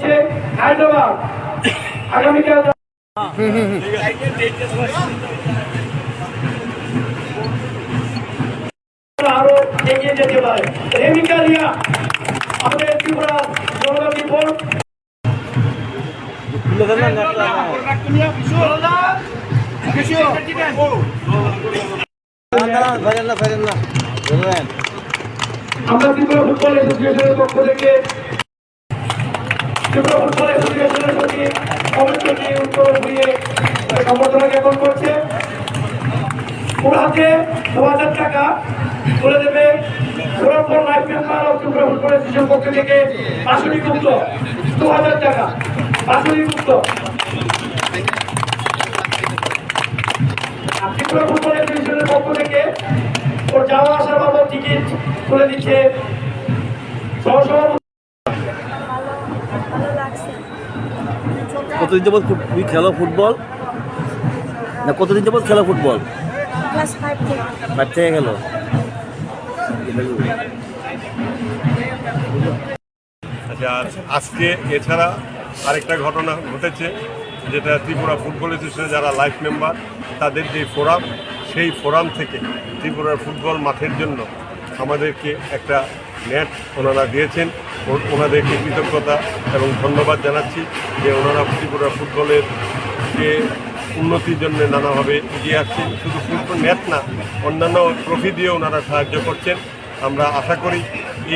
পেয়েছে হায়দ্রাবাদ আগামীকাল আরও এগিয়ে যেতে পারে। রেমিকা রিয়া আমাদের ত্রিপুরা জনজাতি বোর্ড। আমরা ত্রিপুরা ফুটবল অ্যাসোসিয়েশনের পক্ষ থেকে অবশ্যই নিয়ে উত্তর ঘুরিয়ে সম্বর্ধনা করছে। ওর দু হাজার টাকা তুলে দেবে সুরক্ষণ লাইফ পক্ষ থেকে গুপ্ত দু হাজার টাকা বাসুরি গুপ্ত ত্রিপুরা পক্ষ থেকে ওর যাওয়া আসার বাবদ টিকিট তুলে দিচ্ছে কতদিন যাবত তুমি খেলো ফুটবল? না কতদিন যাবত খেলো ফুটবল? ক্লাস ফাইভ থেকে খেলো? আচ্ছা আর আজকে এছাড়া আরেকটা ঘটনা ঘটেছে যেটা ত্রিপুরা ফুটবল অ্যাসোসিয়েশনের যারা লাইফ মেম্বার তাদের যে ফোরাম সেই ফোরাম থেকে ত্রিপুরার ফুটবল মাঠের জন্য আমাদেরকে একটা নেট ওনারা দিয়েছেন। ওনাদেরকে কৃতজ্ঞতা এবং ধন্যবাদ জানাচ্ছি যে ওনারা ত্রিপুরা ফুটবলের যে উন্নতির জন্য নানাভাবে এগিয়ে আসছেন। শুধু ফুটবল নেট না, অন্যান্য ট্রফি দিয়ে ওনারা সাহায্য করছেন। আমরা আশা করি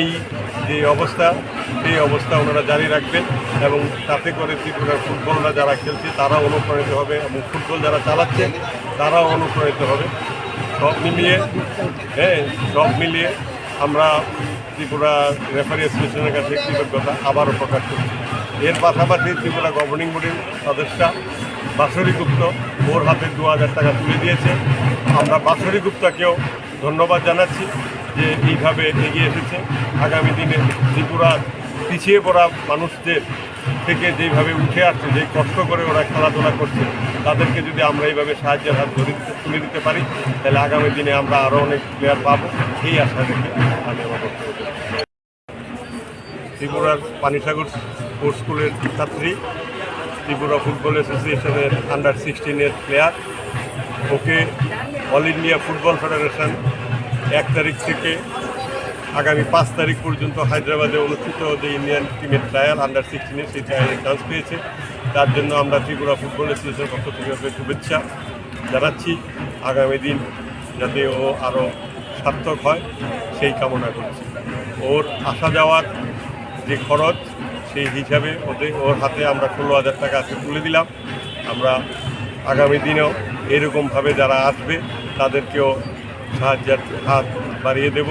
এই যে অবস্থা, সেই অবস্থা ওনারা জারি রাখবেন এবং তাতে করে ত্রিপুরার ফুটবলরা যারা খেলছে, তারা অনুপ্রাণিত হবে এবং ফুটবল যারা চালাচ্ছেন তারাও অনুপ্রাণিত হবে। সব মিলিয়ে হ্যাঁ সব মিলিয়ে আমরা ত্রিপুরা রেফারি অ্যাসোসিয়েশনের কাছে কৃতজ্ঞতা আবারও প্রকাশ করছি। এর পাশাপাশি ত্রিপুরা গভর্নিং বডির সদস্যা বাসরি গুপ্ত ওর হাতে দু হাজার টাকা তুলে দিয়েছে। আমরা বাসরি গুপ্তাকেও ধন্যবাদ জানাচ্ছি যে এইভাবে এগিয়ে এসেছে। আগামী দিনে ত্রিপুরার পিছিয়ে পড়া মানুষদের থেকে যেইভাবে উঠে আসছে যে কষ্ট করে ওরা খেলাধুলা করছে, তাদেরকে যদি আমরা এইভাবে সাহায্যের হাত ধরে দিতে- তুলে দিতে পারি, তাহলে আগামী দিনে আমরা আরও অনেক প্লেয়ার পাবো। এই আশা রেখে আমি আমার বক্তব্য ত্রিপুরার পানিসাগর স্পোর্টস স্কুলের ছাত্রী, ত্রিপুরা ফুটবল অ্যাসোসিয়েশনের আন্ডার সিক্সটিনের প্লেয়ার ওকে অল ইন্ডিয়া ফুটবল ফেডারেশন এক তারিখ থেকে আগামী পাঁচ তারিখ পর্যন্ত হায়দ্রাবাদে অনুষ্ঠিত যে ইন্ডিয়ান টিমের ট্রায়াল আন্ডার সিক্সটিনে সেই ট্রায়ালে চান্স পেয়েছে। তার জন্য আমরা ত্রিপুরা ফুটবল অ্যাসোসিয়েশনের পক্ষ থেকে ওকে শুভেচ্ছা জানাচ্ছি। আগামী দিন যাতে ও আরও সার্থক হয়, সেই কামনা করছি। ওর আসা যাওয়ার যে খরচ, সেই হিসাবে ওদের, ওর হাতে আমরা ষোলো হাজার টাকা আজকে তুলে দিলাম। আমরা আগামী দিনেও এরকমভাবে যারা আসবে, তাদেরকেও সাহায্যের হাত বাড়িয়ে দেব।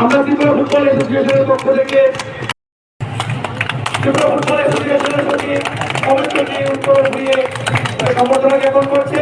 আমরা ত্রিপুরা ফুটবল অ্যাসোসিয়েশনের পক্ষ থেকে ত্রিপুরা ফুটবল অ্যাসোসিয়েশনের প্রতি নিয়ে উত্তর ঘুরিয়ে সম্বর্ধনা জ্ঞাপন করছে